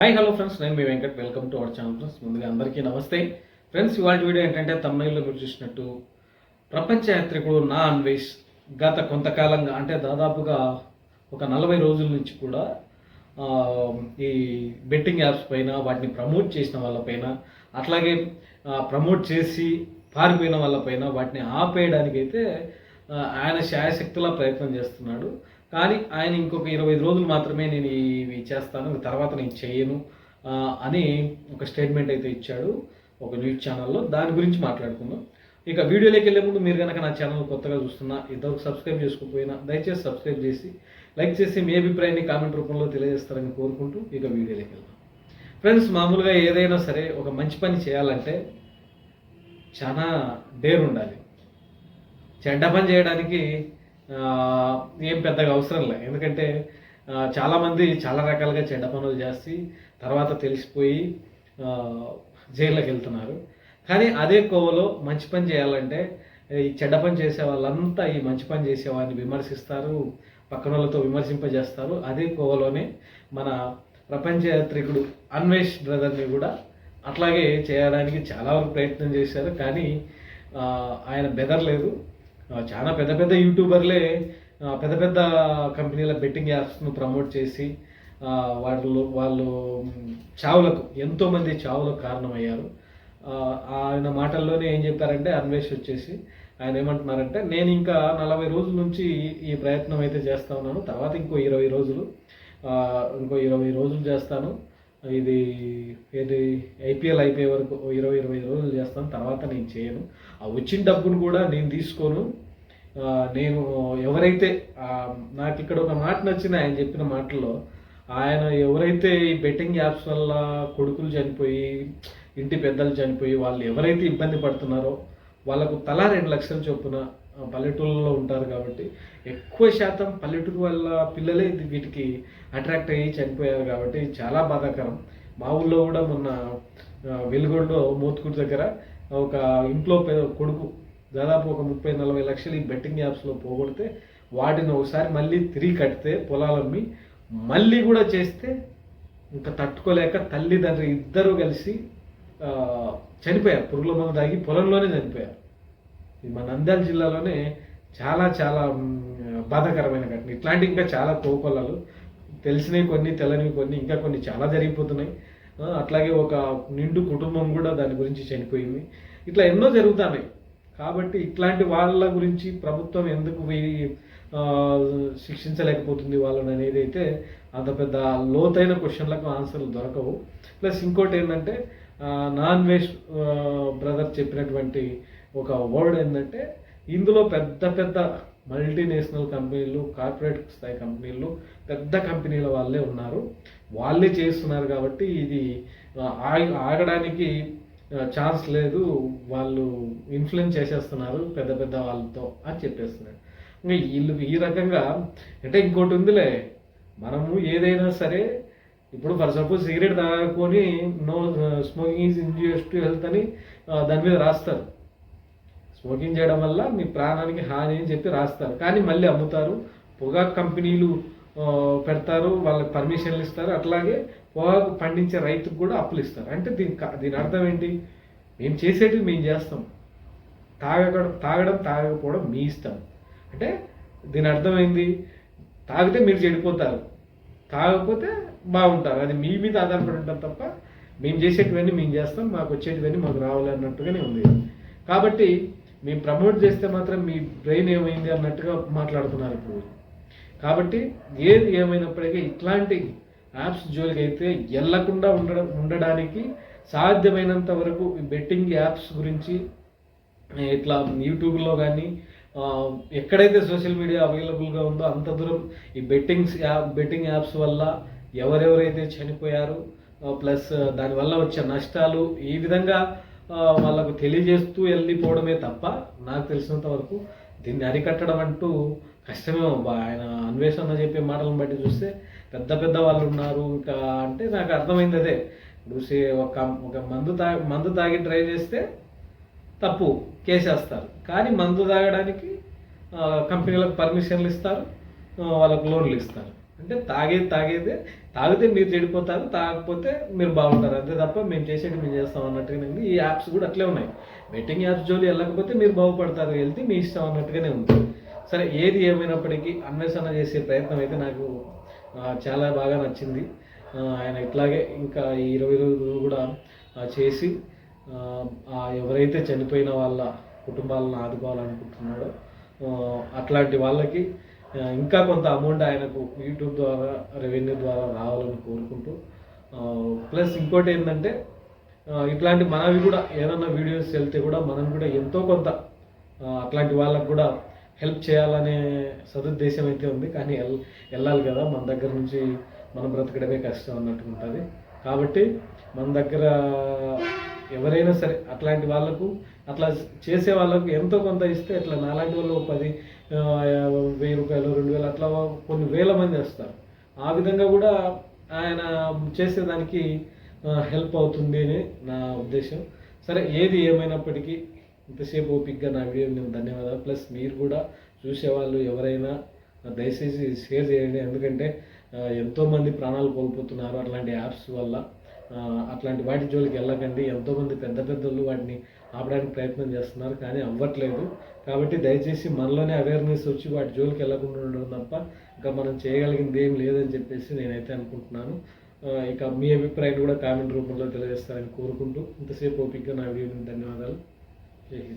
Hi hello friends నేను మీ Venkat. Welcome to our channel friends ముందుగా అందరికీ నమస్తే. ఫ్రెండ్స్ ఇవాళ వీడియో ఏంటంటే తమిళలో మీరు చూసినట్టు ప్రపంచ యాత్రికుడు నా అన్వేష్ గత కొంతకాలంగా అంటే దాదాపుగా ఒక నలభై రోజుల నుంచి కూడా ఈ బెట్టింగ్ యాప్స్ పైన వాటిని ప్రమోట్ చేసిన వాళ్ళపైన అట్లాగే ప్రమోట్ చేసి పారిపోయిన వాళ్ళపైన వాటిని ఆపేయడానికైతే ఆయన శాయశక్తులా ప్రయత్నం చేస్తున్నాడు. కానీ ఆయన ఇంకొక ఇరవై ఐదు రోజులు మాత్రమే నేను ఇవి చేస్తాను తర్వాత నేను చేయను అని ఒక స్టేట్మెంట్ అయితే ఇచ్చాడు ఒక న్యూస్ ఛానల్లో. దాని గురించి మాట్లాడుకుందాం. ఇక వీడియోలోకి వెళ్ళే ముందు మీరు కనుక నా ఛానల్ కొత్తగా చూస్తున్నా ఇద్దరు సబ్స్క్రైబ్ చేసుకోకపోయినా దయచేసి సబ్స్క్రైబ్ చేసి లైక్ చేసి మీ అభిప్రాయాన్ని కామెంట్ రూపంలో తెలియజేస్తారని కోరుకుంటూ ఇక వీడియోలోకి వెళ్దాం. ఫ్రెండ్స్ మామూలుగా ఏదైనా సరే ఒక మంచి పని చేయాలంటే చాలా డేర్ ఉండాలి. చెడ్డ పని చేయడానికి ఏం పెద్దగా అవసరం లే. ఎందుకంటే చాలామంది చాలా రకాలుగా చెడ్డ పనులు చేసి తర్వాత తెలిసిపోయి జైల్లోకి వెళ్తున్నారు. కానీ అదే కోవలో మంచి పని చేయాలంటే ఈ చెడ్డ పని చేసే వాళ్ళంతా ఈ మంచి పని చేసే వారిని విమర్శిస్తారు పక్కన వాళ్ళతో విమర్శింపజేస్తారు. అదే కోవలోనే మన ప్రపంచ యాత్రికుడు అన్వేష్ బ్రదర్ని కూడా అట్లాగే చేయడానికి చాలా వరకు ప్రయత్నం చేశారు. కానీ ఆయన బెదర్లేదు. చాలా పెద్ద పెద్ద యూట్యూబర్లే పెద్ద పెద్ద కంపెనీల బెట్టింగ్ యాప్స్ను ప్రమోట్ చేసి వాళ్ళు వాళ్ళు చావులకు ఎంతోమంది చావులకు కారణమయ్యారు. ఆయన మాటల్లోనే ఏం చెప్పారంటే అన్వేష్ వచ్చేసి ఆయన ఏమంటున్నారంటే నేను ఇంకా నలభై రోజుల నుంచి ఈ ప్రయత్నం అయితే చేస్తా ఉన్నాను. తర్వాత ఇంకో ఇరవై రోజులు ఇంకో ఇరవై రోజులు చేస్తాను. ఇది ఇది ఐపీఎల్ అయిపోయే వరకు ఇరవై ఇరవై రోజులు చేస్తాను. తర్వాత నేను చేయను. ఆ వచ్చిన డబ్బును కూడా నేను తీసుకోను. నేను ఎవరైతే నాకు ఇక్కడ ఒక మాట నచ్చింది ఆయన చెప్పిన మాటల్లో ఆయన ఎవరైతే ఈ బెట్టింగ్ యాప్స్ వల్ల కొడుకులు చనిపోయి ఇంటి పెద్దలు చనిపోయి వాళ్ళు ఎవరైతే ఇబ్బంది పడుతున్నారో వాళ్ళకు తలా రెండు లక్షల చొప్పున పల్లెటూళ్ళలో ఉంటారు కాబట్టి ఎక్కువ శాతం పల్లెటూరు వాళ్ళ పిల్లలే వీటికి అట్రాక్ట్ అయ్యి చనిపోయారు కాబట్టి చాలా బాధాకరం. మా ఊళ్ళో కూడా మొన్న వెలుగొండలో మోత్కూరు దగ్గర ఒక ఇంట్లో కొడుకు దాదాపు ఒక ముప్పై నలభై లక్షలు ఈ బెట్టింగ్ యాప్స్లో పోగొడితే వాటిని ఒకసారి మళ్ళీ తిరిగి కడితే పొలాలమ్మి మళ్ళీ కూడా చేస్తే ఇంకా తట్టుకోలేక తల్లిదండ్రి ఇద్దరు కలిసి చనిపోయారు. పురుగుల మందు తాగి పొలంలోనే చనిపోయారు. మన నంద్యాల జిల్లాలోనే చాలా చాలా బాధాకరమైన ఘటన. ఇట్లాంటి ఇంకా చాలా కోకొల్లలు తెలిసినవి కొన్ని తెలనివి కొన్ని ఇంకా కొన్ని చాలా జరిగిపోతున్నాయి. అట్లాగే ఒక నిండు కుటుంబం కూడా దాని గురించి చనిపోయింది. ఇట్లా ఎన్నో జరుగుతున్నాయి. కాబట్టి ఇట్లాంటి వాళ్ళ గురించి ప్రభుత్వం ఎందుకు శిక్షించలేకపోతుంది వాళ్ళని అనేది అయితే అంత పెద్ద లోతైన క్వశ్చన్లకు ఆన్సర్లు దొరకవు. ప్లస్ ఇంకోటి ఏంటంటే నాన్ వెజ్ బ్రదర్ చెప్పినటువంటి ఒక వర్డ్ ఏంటంటే ఇందులో పెద్ద పెద్ద మల్టీనేషనల్ కంపెనీలు కార్పొరేట్ స్థాయి కంపెనీలు పెద్ద కంపెనీల వాళ్ళే ఉన్నారు. వాళ్ళే చేస్తున్నారు కాబట్టి ఇది ఆ, ఆగడానికి ఛాన్స్ లేదు. వాళ్ళు ఇన్ఫ్లుయెన్స్ చేసేస్తున్నారు పెద్ద పెద్ద వాళ్ళతో అని చెప్పేస్తున్నారు. ఇంకా వీళ్ళు ఈ రకంగా అంటే ఇంకోటి ఉందిలే మనము ఏదైనా సరే ఇప్పుడు for suppose cigarette తాగుకొని no smoking is injurious to health అని దాని మీద రాస్తారు. స్మోకింగ్ చేయడం వల్ల మీ ప్రాణానికి హాని అని చెప్పి రాస్తారు. కానీ మళ్ళీ అమ్ముతారు. పొగాకు కంపెనీలు పెడతారు. వాళ్ళకి పర్మిషన్లు ఇస్తారు. అట్లాగే పొగాకు పండించే రైతుకు కూడా అప్పులు ఇస్తారు. అంటే దీని దీని అర్థం ఏంటి? మేము చేసేటివి మేము చేస్తాం. తాగడం తాగడం తాగకపోవడం మీ ఇష్టం. అంటే దీని అర్థమైంది తాగితే మీరు చెడిపోతారు. తాగకపోతే బాగుంటారు. అది మీ మీద ఆధారపడి ఉంటారు తప్ప మేము చేసేటివన్నీ మేము చేస్తాం. మాకు వచ్చేటివన్నీ మాకు రావాలన్నట్టుగానే ఉంది. కాబట్టి మేము ప్రమోట్ చేస్తే మాత్రం మీ బ్రెయిన్ ఏమైంది అన్నట్టుగా మాట్లాడుతున్నారు ఇప్పుడు. కాబట్టి ఏది ఏమైనప్పటికీ ఇట్లాంటి యాప్స్ జోలికి అయితే వెళ్ళకుండా ఉండడం ఉండడానికి సాధ్యమైనంత వరకు ఈ బెట్టింగ్ యాప్స్ గురించి ఇట్లా యూట్యూబ్లో కానీ ఎక్కడైతే సోషల్ మీడియా అవైలబుల్గా ఉందో అంత దూరం ఈ బెట్టింగ్స్ యాప్ బెట్టింగ్ యాప్స్ వల్ల ఎవరెవరైతే చనిపోయారు ప్లస్ దానివల్ల వచ్చే నష్టాలు ఈ విధంగా వాళ్ళకు తెలియజేస్తూ వెళ్ళిపోవడమే తప్ప నాకు తెలిసినంత వరకు దీన్ని అరికట్టడం అంటూ కష్టమే అబ్బా. ఆయన అన్వేషణ చెప్పే మాటలను బట్టి చూస్తే పెద్ద పెద్ద వాళ్ళు ఉన్నారు. ఇంకా అంటే నాకు అర్థమైంది అదే. చూసి ఒక ఒక మందు తా మందు తాగి డ్రైవ్ చేస్తే తప్పు కేసేస్తారు. కానీ మందు తాగడానికి కంపెనీలకు పర్మిషన్లు ఇస్తారు వాళ్ళకు లోన్లు ఇస్తారు. అంటే తాగేది తాగేది తాగితే మీరు చెడిపోతారు తాగకపోతే మీరు బాగుంటారు. అంతే తప్ప మేము చేసేది మేము చేస్తాం అన్నట్టుగానే ఉంది ఈ యాప్స్ కూడా అట్లే ఉన్నాయి. బెట్టింగ్ యాప్స్ జోలి వెళ్ళకపోతే మీరు బాగుపడతారు వెళ్తే మీ ఇష్టం అన్నట్టుగానే ఉంది. సరే ఏది ఏమైనప్పటికీ అన్వేషణ చేసే ప్రయత్నం అయితే నాకు చాలా బాగా నచ్చింది. ఆయన ఇట్లాగే ఇంకా ఈ ఇరవై రోజులు కూడా చేసి ఎవరైతే చనిపోయిన వాళ్ళ కుటుంబాలను ఆదుకోవాలనుకుంటున్నాడో అట్లాంటి వాళ్ళకి ఇంకా కొంత అమౌంట్ ఆయనకు యూట్యూబ్ ద్వారా రెవెన్యూ ద్వారా రావాలని కోరుకుంటూ ప్లస్ ఇంకోటి ఏంటంటే ఇట్లాంటి మనవి కూడా ఏదన్నా వీడియోస్ వెళ్తే కూడా మనం కూడా ఎంతో కొంత అట్లాంటి వాళ్ళకు కూడా హెల్ప్ చేయాలనే సదుద్దేశం అయితే ఉంది. కానీ ఎల్ వెళ్ళాలి కదా మన దగ్గర నుంచి మనం బ్రతకడమే కష్టం అన్నట్టు ఉంటుంది. కాబట్టి మన దగ్గర ఎవరైనా సరే అట్లాంటి వాళ్ళకు అట్లా చేసే వాళ్ళకు ఎంతో కొంత ఇస్తే ఇట్లా నాలాంటి వాళ్ళు పది వెయ్యి రూపాయలు రెండు వేలు అట్లా కొన్ని వేల మంది వస్తారు. ఆ విధంగా కూడా ఆయన చేసేదానికి హెల్ప్ అవుతుంది అని నా ఉద్దేశం. సరే ఏది ఏమైనప్పటికీ ఇంతసేపు ఓపిక్గా నా వీడియో నేను ధన్యవాదాలు. ప్లస్ మీరు కూడా చూసేవాళ్ళు ఎవరైనా దయచేసి షేర్ చేయండి. ఎందుకంటే ఎంతోమంది ప్రాణాలు కోల్పోతున్నారు అట్లాంటి యాప్స్ వల్ల. అట్లాంటి వాటి జోలికి వెళ్ళకండి. ఎంతోమంది పెద్ద పెద్దలు వాటిని ఆపడానికి ప్రయత్నం చేస్తున్నారు కానీ అవ్వట్లేదు. కాబట్టి దయచేసి మనలోనే అవేర్నెస్ వచ్చి వాటి జోలికి వెళ్ళకుండా ఉండడం తప్ప ఇంకా మనం చేయగలిగింది ఏం లేదని చెప్పేసి నేనైతే అనుకుంటున్నాను. ఇక మీ అభిప్రాయాన్ని కూడా కామెంట్ రూపంలో తెలియజేస్తారని కోరుకుంటూ ఇంతసేపు ఓపికగా నా వీడియోని ధన్యవాదాలు. జై హింద్.